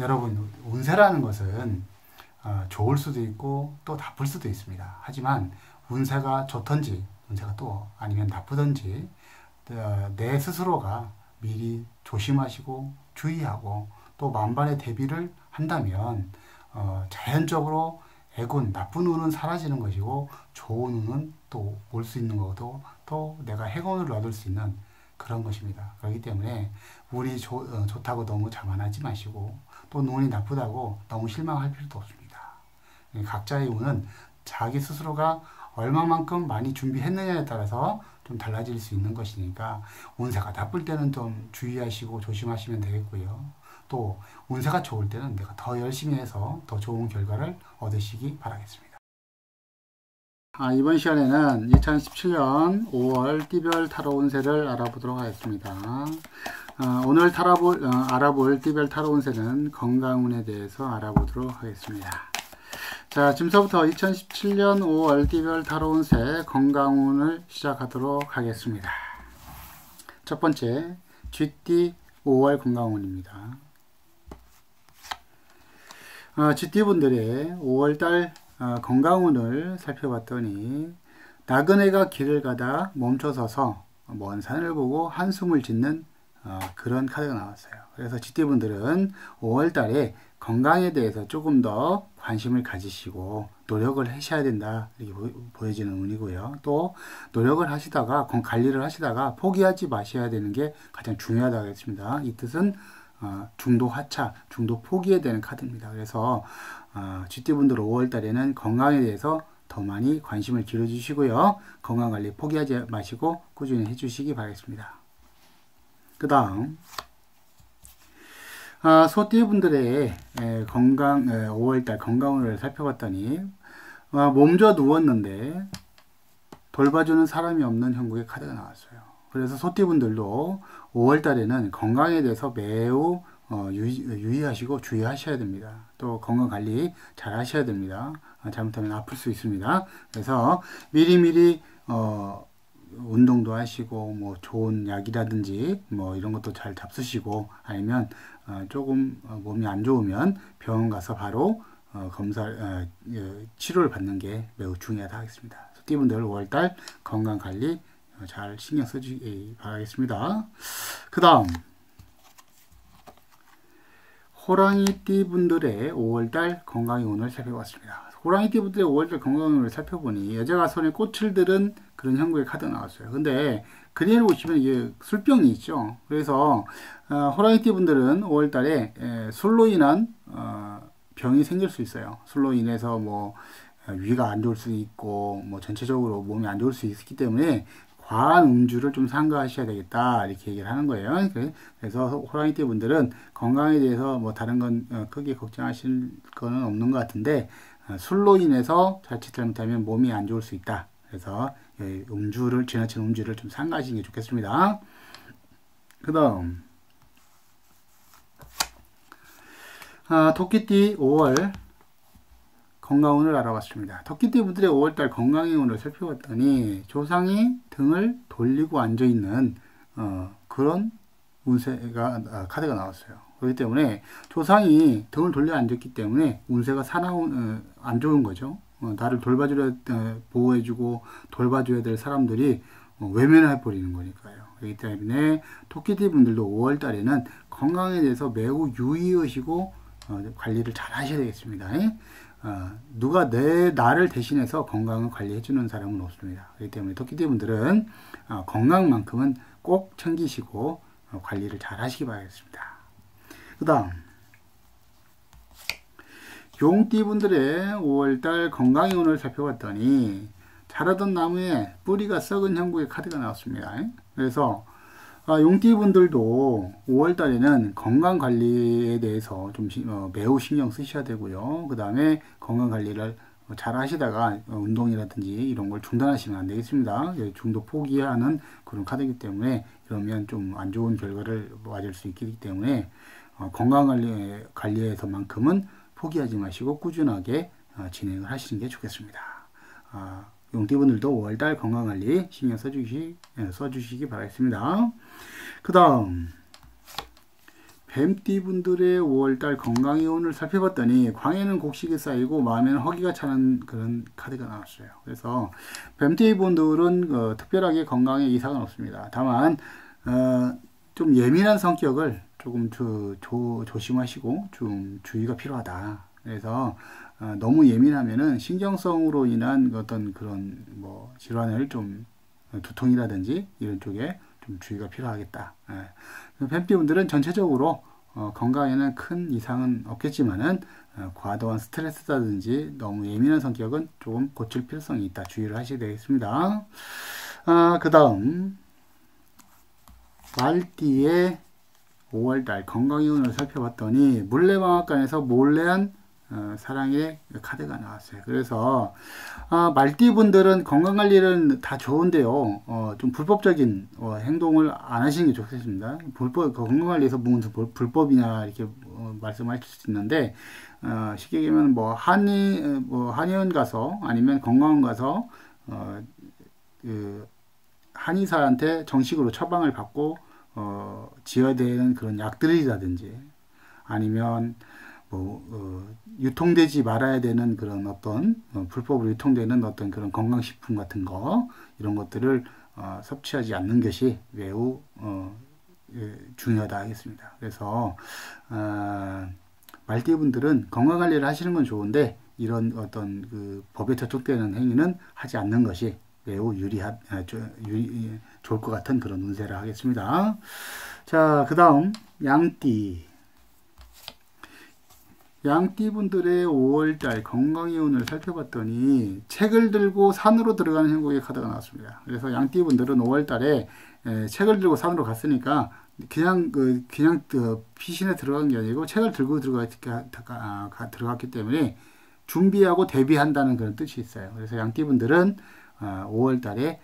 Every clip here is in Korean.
여러분 운세라는 것은 어, 좋을 수도 있고 또 나쁠 수도 있습니다. 하지만 운세가 좋던지 운세가 또 아니면 나쁘던지 어, 내 스스로가 미리 조심하시고 주의하고 또 만반의 대비를 한다면 어, 자연적으로 애군 나쁜 운은 사라지는 것이고 좋은 운은 또 올 수 있는 것도 또 내가 행운을 얻을 수 있는 그런 것입니다. 그렇기 때문에 운이 좋, 어, 좋다고 너무 자만하지 마시고 또 눈이 나쁘다고 너무 실망할 필요도 없습니다. 각자의 운은 자기 스스로가 얼마만큼 많이 준비했느냐에 따라서 좀 달라질 수 있는 것이니까 운세가 나쁠 때는 좀 주의하시고 조심하시면 되겠고요. 또 운세가 좋을 때는 내가 더 열심히 해서 더 좋은 결과를 얻으시기 바라겠습니다. 아, 이번 시간에는 2017년 5월 띠별 타로 운세를 알아보도록 하겠습니다. 아, 오늘 타라볼, 어, 알아볼 띠별 타로 운세는 건강운에 대해서 알아보도록 하겠습니다. 자, 지금서부터 2017년 5월 띠별 타로 운세 건강운을 시작하도록 하겠습니다. 첫 번째, 쥐띠 5월 건강운입니다. 어, 쥐띠분들의 5월달 어, 건강운을 살펴봤더니 나그네가 길을 가다 멈춰서서 먼 산을 보고 한숨을 짓는 어, 그런 카드가 나왔어요. 그래서 쥐띠분들은 5월달에 건강에 대해서 조금 더 관심을 가지시고 노력을 하셔야 된다 이렇게 보 여지는 운이고요. 또 노력을 하시다가 관리를 하시다가 포기하지 마셔야 되는 게 가장 중요하다고 했습니다. 이 뜻은 어, 중도 하차, 중도 포기에 되는 카드입니다. 그래서 어, 쥐띠분들 5월 달에는 건강에 대해서 더 많이 관심을 기울여 주시고요. 건강관리 포기하지 마시고 꾸준히 해주시기 바라겠습니다. 그 다음 아, 소띠분들의 건강 5월달 건강을 살펴봤더니 아, 몸져 누웠는데 돌봐주는 사람이 없는 형국의 카드가 나왔어요. 그래서 소띠분들도 5월 달에는 건강에 대해서 매우 어, 유의, 하시고 주의하셔야 됩니다. 또 건강 관리 잘 하셔야 됩니다. 어, 잘못하면 아플 수 있습니다. 그래서 미리미리 어, 운동도 하시고 뭐 좋은 약이라든지 뭐 이런 것도 잘 잡수시고 아니면 어, 조금 어, 몸이 안 좋으면 병원 가서 바로 어, 검사 어, 예, 치료를 받는 게 매우 중요하다 하겠습니다. 소띠분들 5월달 건강 관리 어, 잘 신경 써주기 바라겠습니다. 그 다음 호랑이띠 분들의 5월달 건강의 운을 살펴봤습니다. 호랑이띠 분들의 5월달 건강의 운을 살펴보니 여자가 손에 꽃을 들은 그런 형국의 카드가 나왔어요. 근데 그림을 보시면 이게 술병이 있죠. 그래서 어, 호랑이띠 분들은 5월달에 술로 인한 어, 병이 생길 수 있어요. 술로 인해서 뭐 위가 안 좋을 수 있고 뭐 전체적으로 몸이 안 좋을 수 있기 때문에 과한 음주를 좀 삼가하셔야 되겠다 이렇게 얘기를 하는 거예요. 그래서 호랑이띠 분들은 건강에 대해서 뭐 다른 건 어, 크게 걱정하실 거는 없는 것 같은데 어, 술로 인해서 자칫 잘못하면 몸이 안 좋을 수 있다. 그래서 음주를 지나친 음주를 좀 삼가하시는 게 좋겠습니다. 그 다음 아, 토끼띠 5월 건강운을 알아봤습니다. 토끼띠 분들의 5월달 건강의 운을 살펴봤더니 조상이 등을 돌리고 앉아있는 어, 그런 운세가 아, 카드가 나왔어요. 그렇기 때문에 조상이 등을 돌려 앉았기 때문에 운세가 사나운 어, 안 좋은 거죠. 어, 나를 돌봐주려 어, 보호해주고 돌봐줘야 될 사람들이 어, 외면해 버리는 거니까요. 그렇기 때문에 토끼띠 분들도 5월 달에는 건강에 대해서 매우 유의하시고 어, 관리를 잘 하셔야 되겠습니다. 어, 누가 내 나를 대신해서 건강을 관리해 주는 사람은 없습니다. 그렇기 때문에 토끼띠 분들은 어, 건강만큼은 꼭 챙기시고 어, 관리를 잘 하시기 바라겠습니다. 그 다음 용띠 분들의 5월달 건강의 운을 살펴봤더니 자라던 나무에 뿌리가 썩은 형국의 카드가 나왔습니다. 그래서 아, 용띠분들도 5월달에는 건강관리에 대해서 좀 어, 매우 신경 쓰셔야 되고요. 그 다음에 건강관리를 잘 하시다가 운동이라든지 이런 걸 중단하시면 안 되겠습니다. 예, 중도 포기하는 그런 카드이기 때문에 그러면 좀 안 좋은 결과를 맞을 수 있기 때문에 어, 건강관리, 관리에서만큼은 포기하지 마시고 꾸준하게 어, 진행을 하시는 게 좋겠습니다. 아, 용띠분들도 5월달 건강관리 신경 써주시, 예, 써주시기 바라겠습니다. 그 다음 뱀띠 분들의 5월달 건강의 운을 살펴봤더니 광에는 곡식이 쌓이고 마음에는 허기가 차는 그런 카드가 나왔어요. 그래서 뱀띠 분들은 어, 특별하게 건강에 이상은 없습니다. 다만 어, 좀 예민한 성격을 조금 조, 조, 조심하시고 좀 주의가 필요하다. 그래서 어, 너무 예민하면은 신경성으로 인한 어떤 그런 뭐 질환을 좀 두통이라든지 이런 쪽에 좀 주의가 필요하겠다. 예. 팬피분들은 전체적으로 어, 건강에는 큰 이상은 없겠지만은 어, 과도한 스트레스라든지 너무 예민한 성격은 조금 고칠 필요성이 있다. 주의를 하셔야 되겠습니다. 아, 그 다음 말띠의 5월달 건강의운을 살펴봤더니 물레방앗간에서 몰래한 어, 사랑의 카드가 나왔어요. 그래서 아, 말띠 분들은 건강 관리는 다 좋은데요. 어, 좀 불법적인 어, 행동을 안 하시는 게 좋겠습니다. 불법 그 건강 관리에서 무슨 불법이냐 이렇게 어, 말씀하실 수 있는데 어, 쉽게 얘기하면 뭐 한의 뭐 한의원 가서 아니면 건강원 가서 어, 그 한의사한테 정식으로 처방을 받고 어, 지어야 되는 그런 약들이라든지 아니면 뭐 어, 유통되지 말아야 되는 그런 어떤 어, 불법으로 유통되는 어떤 그런 건강식품 같은 거 이런 것들을 어, 섭취하지 않는 것이 매우 어, 예, 중요하다 하겠습니다. 그래서 어, 말띠 분들은 건강 관리를 하시는 건 좋은데 이런 어떤 그 법에 저촉되는 행위는 하지 않는 것이 매우 유리한 아, 유리, 예, 좋을 것 같은 그런 운세를 하겠습니다. 자, 그 다음 양띠 양띠분들의 5월달 건강의 운을 살펴봤더니 책을 들고 산으로 들어가는 행복의 카드가 나왔습니다. 그래서 양띠분들은 5월달에 책을 들고 산으로 갔으니까 그냥 그 그냥 그 피신에 들어간 게 아니고 책을 들고 들어갔기 때문에 준비하고 대비한다는 그런 뜻이 있어요. 그래서 양띠분들은 5월달에 어,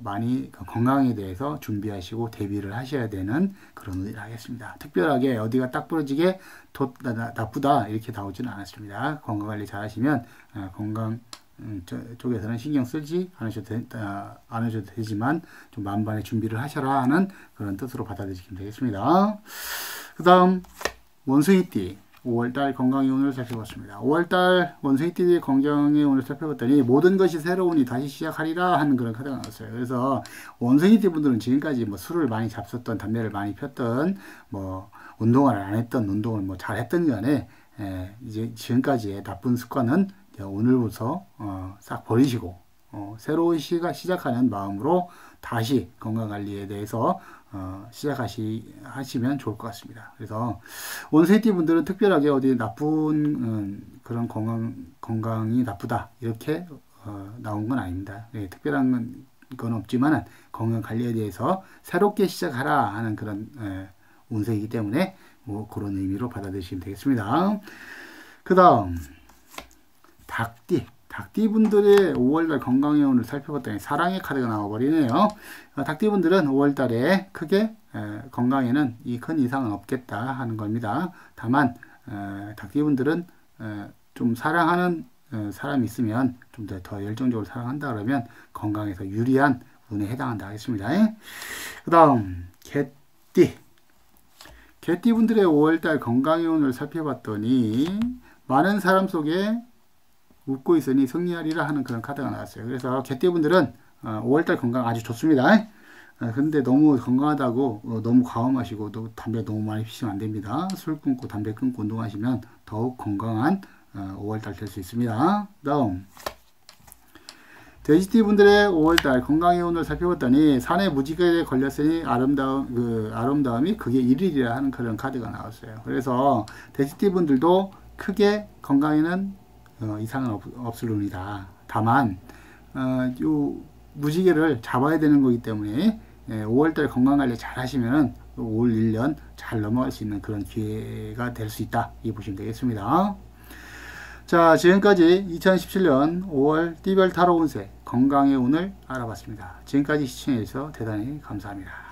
많이 그 건강에 대해서 준비하시고 대비를 하셔야 되는 그런 의를 하겠습니다. 특별하게 어디가 딱 부러지게 도, 나, 나쁘다 이렇게 나오지는 않았습니다. 건강관리 잘 하시면 어, 건강 음, 쪽에서는 신경 쓰지 않으셔도, 되, 어, 않으셔도 되지만 좀 만반의 준비를 하셔라 하는 그런 뜻으로 받아들이시면 되겠습니다. 그 다음 원숭이띠 5월달 건강의 운을 살펴봤습니다. 5월달 원숭이띠의 건강의 운을 살펴봤더니 모든 것이 새로우니 다시 시작하리라 하는 그런 카드가 나왔어요. 그래서 원숭이띠 분들은 지금까지 뭐 술을 많이 잡섰던 담배를 많이 폈던 뭐 운동을 안 했던 운동을 뭐 잘했던 간에 에, 이제 지금까지의 나쁜 습관은 오늘부터 어, 싹 버리시고 어, 새로운 시가 시작하는 마음으로 다시 건강관리에 대해서 어, 시작하시 하시면 좋을 것 같습니다. 그래서 원세티 분들은 특별하게 어디 나쁜 음, 그런 건강 건강이 나쁘다 이렇게 어, 나온 건 아닙니다. 네, 특별한 건 없지만은 건강 관리에 대해서 새롭게 시작하라 하는 그런 에, 운세이기 때문에 뭐 그런 의미로 받아들이시면 되겠습니다. 그 다음 닭띠 닭띠분들의 5월달 건강의 운을 살펴봤더니 사랑의 카드가 나와버리네요. 어, 닭띠분들은 5월달에 크게 건강에는 이 큰 이상은 없겠다 하는 겁니다. 다만 닭띠분들은 좀 사랑하는 사람이 있으면 좀 더 열정적으로 사랑한다 그러면 건강에서 유리한 운에 해당한다 하겠습니다. 그 다음 개띠 개띠분들의 5월달 건강의 운을 살펴봤더니 많은 사람 속에 웃고 있으니 승리하리라 하는 그런 카드가 나왔어요. 그래서 개띠분들은 5월달 어, 건강 아주 좋습니다. 어, 근데 너무 건강하다고 어, 너무 과음하시고 또 담배 너무 많이 피시면 안 됩니다. 술 끊고 담배 끊고 운동하시면 더욱 건강한 5월달 될 수 있습니다. 다음 돼지띠 분들의 5월달 건강의 운을 살펴봤더니 산에 무지개에 걸렸으니 아름다움 그 아름다움이 그게 1일이라 하는 그런 카드가 나왔어요. 그래서 돼지띠 분들도 크게 건강에는 어, 이상은 없, 없을겁니다. 다만 어, 요 무지개를 잡아야 되는 거기 때문에 예, 5월달 건강관리 잘 하시면은 올 1년 잘 넘어갈 수 있는 그런 기회가 될 수 있다. 이 보시면 되겠습니다. 자, 지금까지 2017년 5월 띠별 타로 운세 건강의 운을 알아봤습니다. 지금까지 시청해주셔서 대단히 감사합니다.